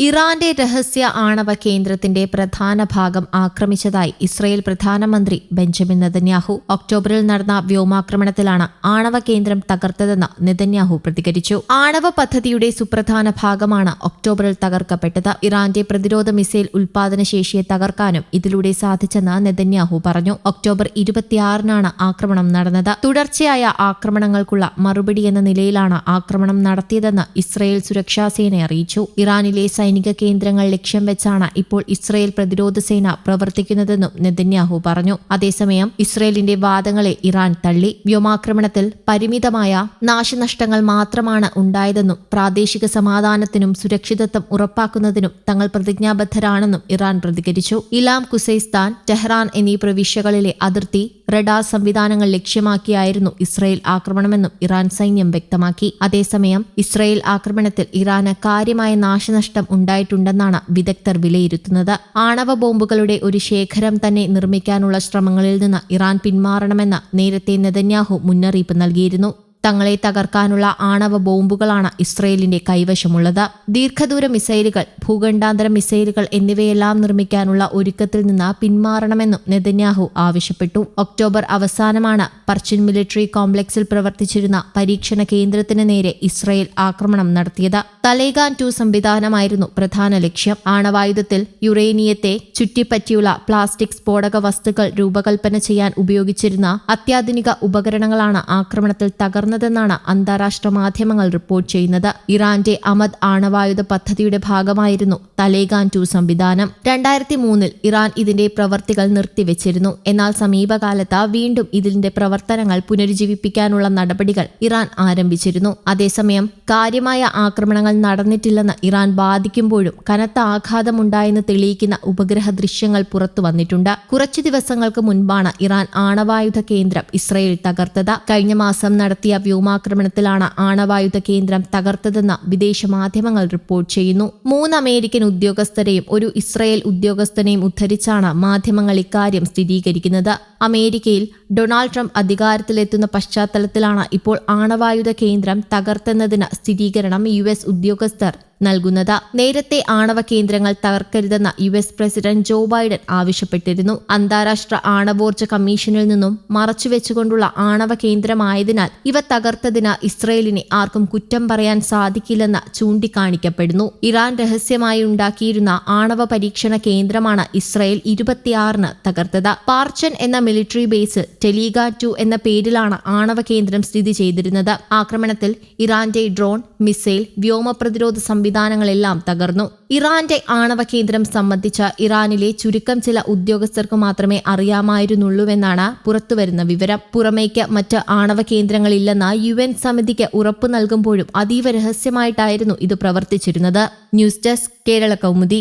ഇറാന്റെ രഹസ്യ ആണവ കേന്ദ്രത്തിന്റെ പ്രധാന ഭാഗം ആക്രമിച്ചതായി ഇസ്രയേൽ പ്രധാനമന്ത്രി ബെഞ്ചമിൻ നെതന്യാഹു ഒക്ടോബറിൽ നടന്ന വ്യോമാക്രമണത്തിലാണ് ആണവ കേന്ദ്രം തകർത്തതെന്ന് നെതന്യാഹു പ്രതികരിച്ചു. ആണവ പദ്ധതിയുടെ സുപ്രധാന ഭാഗമാണ് ഒക്ടോബറിൽ തകർക്കപ്പെട്ടത്. ഇറാന്റെ പ്രതിരോധ മിസൈൽ ഉൽപാദന ശേഷിയെ തകർക്കാനും ഇതിലൂടെ സാധിച്ചെന്ന് നെതന്യാഹു പറഞ്ഞു. ഒക്ടോബർ ഇരുപത്തിയാറിനാണ് ആക്രമണം നടന്നത്. തുടർച്ചയായ ആക്രമണങ്ങൾക്കുള്ള മറുപടി എന്ന നിലയിലാണ് ആക്രമണം നടത്തിയതെന്ന് ഇസ്രയേൽ സുരക്ഷാ സേന അറിയിച്ചു. ഇറാനിലെ സൈനിക കേന്ദ്രങ്ങൾ ലക്ഷ്യം വെച്ചാണ് ഇപ്പോൾ ഇസ്രയേൽ പ്രതിരോധ സേന പ്രവർത്തിക്കുന്നതെന്നും നെതന്യാഹു പറഞ്ഞു. അതേസമയം ഇസ്രയേലിന്റെ വാദങ്ങളെ ഇറാൻ തള്ളി. വ്യോമാക്രമണത്തിൽ പരിമിതമായ നാശനഷ്ടങ്ങൾ മാത്രമാണ് ഉണ്ടായതെന്നും പ്രാദേശിക സമാധാനത്തിനും സുരക്ഷിതത്വം ഉറപ്പാക്കുന്നതിനും തങ്ങൾ പ്രതിജ്ഞാബദ്ധരാണെന്നും ഇറാൻ പ്രതികരിച്ചു. ഇലാം കുസൈസ്ഥാൻ ടെഹ്റാൻ എന്നീ പ്രവിശ്യകളിലെ അതിർത്തി റഡാർ സംവിധാനങ്ങൾ ലക്ഷ്യമാക്കിയായിരുന്നു ഇസ്രയേൽ ആക്രമണമെന്നും ഇറാൻ സൈന്യം വ്യക്തമാക്കി. അതേസമയം ഇസ്രയേൽ ആക്രമണത്തിൽ ഇറാന് കാര്യമായ നാശനഷ്ടം ഉണ്ടായിട്ടുണ്ടെന്നാണ് വിദഗ്ധർ വിലയിരുത്തുന്നത്. ആണവ ബോംബുകളുടെ ഒരു ശേഖരം തന്നെ നിർമ്മിക്കാനുള്ള ശ്രമങ്ങളിൽ നിന്ന് ഇറാൻ പിന്മാറണമെന്ന് നേരത്തെ നെതന്യാഹു മുന്നറിയിപ്പ് നൽകിയിരുന്നു. തങ്ങളെ തകർക്കാനുള്ള ആണവ ബോംബുകളാണ് ഇസ്രയേലിന്റെ കൈവശമുള്ളത്. ദീർഘദൂര മിസൈലുകൾ ഭൂഖണ്ഡാന്തര മിസൈലുകൾ എന്നിവയെല്ലാം നിർമ്മിക്കാനുള്ള ഒരുക്കത്തിൽ നിന്ന് പിന്മാറണമെന്നും നെതന്യാഹു ആവശ്യപ്പെട്ടു. ഒക്ടോബർ അവസാനമാണ് പർച്ചിൻ മിലിറ്ററി കോംപ്ലക്സിൽ പ്രവർത്തിച്ചിരുന്ന പരീക്ഷണ കേന്ദ്രത്തിന് നേരെ ഇസ്രയേൽ ആക്രമണം നടത്തിയത്. തലേഗാൻ ടു സംവിധാനമായിരുന്നു പ്രധാന ലക്ഷ്യം. ആണവായുധത്തിൽ യുറേനിയത്തെ ചുറ്റിപ്പറ്റിയുള്ള പ്ലാസ്റ്റിക് സ്ഫോടക വസ്തുക്കൾ രൂപകൽപ്പന ചെയ്യാൻ ഉപയോഗിച്ചിരുന്ന അത്യാധുനിക ഉപകരണങ്ങളാണ് ആക്രമണത്തിൽ തകർന്നതെന്നാണ് അന്താരാഷ്ട്ര മാധ്യമങ്ങൾ റിപ്പോർട്ട് ചെയ്യുന്നത്. ഇറാന്റെ അമദ് ആണവായുധ പദ്ധതിയുടെ ഭാഗമായിരുന്നു തലേഗാൻ ടു സംവിധാനം. രണ്ടായിരത്തി മൂന്നിൽ ഇറാൻ ഇതിന്റെ പ്രവർത്തികൾ നിർത്തിവെച്ചിരുന്നു. എന്നാൽ സമീപകാലത്ത് വീണ്ടും ഇതിന്റെ പ്രവർത്തനങ്ങൾ പുനരുജ്ജീവിപ്പിക്കാനുള്ള നടപടികൾ ഇറാൻ ആരംഭിച്ചിരുന്നു. അതേസമയം കാര്യമായ ആക്രമണങ്ങൾ നടന്നിട്ടില്ലെന്ന് ഇറാൻ ബാധിക്കുമ്പോഴും കനത്ത ആഘാതമുണ്ടായെന്ന് തെളിയിക്കുന്ന ഉപഗ്രഹ ദൃശ്യങ്ങൾ പുറത്തു വന്നിട്ടുണ്ട്. കുറച്ചു ദിവസങ്ങൾക്ക് മുൻപാണ് ഇറാൻ ആണവായുധ കേന്ദ്രം ഇസ്രയേൽ തകർത്തത്. കഴിഞ്ഞ മാസം നടത്തിയ വ്യോമാക്രമണത്തിലാണ് ആണവായുധ കേന്ദ്രം തകർത്തതെന്ന് വിദേശ മാധ്യമങ്ങൾ റിപ്പോർട്ട് ചെയ്യുന്നു. മൂന്ന് അമേരിക്കൻ ഉദ്യോഗസ്ഥരെയും ഒരു ഇസ്രായേൽ ഉദ്യോഗസ്ഥനെയും ഉദ്ധരിച്ചാണ് മാധ്യമങ്ങൾ ഇക്കാര്യം സ്ഥിരീകരിക്കുന്നത്. അമേരിക്കയിൽ ഡൊണാൾഡ് ട്രംപ് അധികാരത്തിലെത്തുന്ന പശ്ചാത്തലത്തിലാണ് ഇപ്പോൾ ആണവായുധ കേന്ദ്രം തകർത്തെന്നതിന് സ്ഥിരീകരണം യു എസ് ഉദ്യോഗസ്ഥർ നൽകുന്നത്. നേരത്തെ ആണവ കേന്ദ്രങ്ങൾ തകർക്കരുതെന്ന് U S president Joe Biden ആവശ്യപ്പെട്ടിരുന്നു. അന്താരാഷ്ട്ര ആണവോർജ കമ്മീഷനിൽ നിന്നും മറച്ചുവെച്ചുകൊണ്ടുള്ള ആണവ കേന്ദ്രമായതിനാൽ ഇവ തകർത്തതിന് ഇസ്രയേലിനെ ആർക്കും കുറ്റം പറയാൻ സാധിക്കില്ലെന്ന് ചൂണ്ടിക്കാണിക്കപ്പെടുന്നു. ഇറാൻ രഹസ്യമായി ഉണ്ടാക്കിയിരുന്ന ആണവ പരീക്ഷണ കേന്ദ്രമാണ് ഇസ്രയേൽ ഇരുപത്തിയാറിന് തകർത്തത്. പാർച്ചൻ എന്ന മിലിറ്ററി ബേസ് ടെലീഗ ടു എന്ന പേരിലാണ് ആണവ കേന്ദ്രം സ്ഥിതി ചെയ്തിരുന്നത്. ആക്രമണത്തിൽ ഇറാന്റെ ഡ്രോൺ മിസൈൽ വ്യോമ പ്രതിരോധ സംവിധാനങ്ങളെല്ലാം തകർന്നു. ഇറാന്റെ ആണവ കേന്ദ്രം സംബന്ധിച്ച ഇറാനിലെ ചുരുക്കം ചില ഉദ്യോഗസ്ഥർക്ക് മാത്രമേ അറിയാമായിരുന്നുള്ളൂവെന്നാണ് പുറത്തുവരുന്ന വിവരം. പുറമേക്ക് മറ്റ് ആണവ കേന്ദ്രങ്ങളില്ലെന്ന യു എൻ സമിതിക്ക് ഉറപ്പു നൽകുമ്പോഴും അതീവ രഹസ്യമായിട്ടായിരുന്നു ഇത് പ്രവർത്തിച്ചിരുന്നത്. News desk Kerala Kaumudi.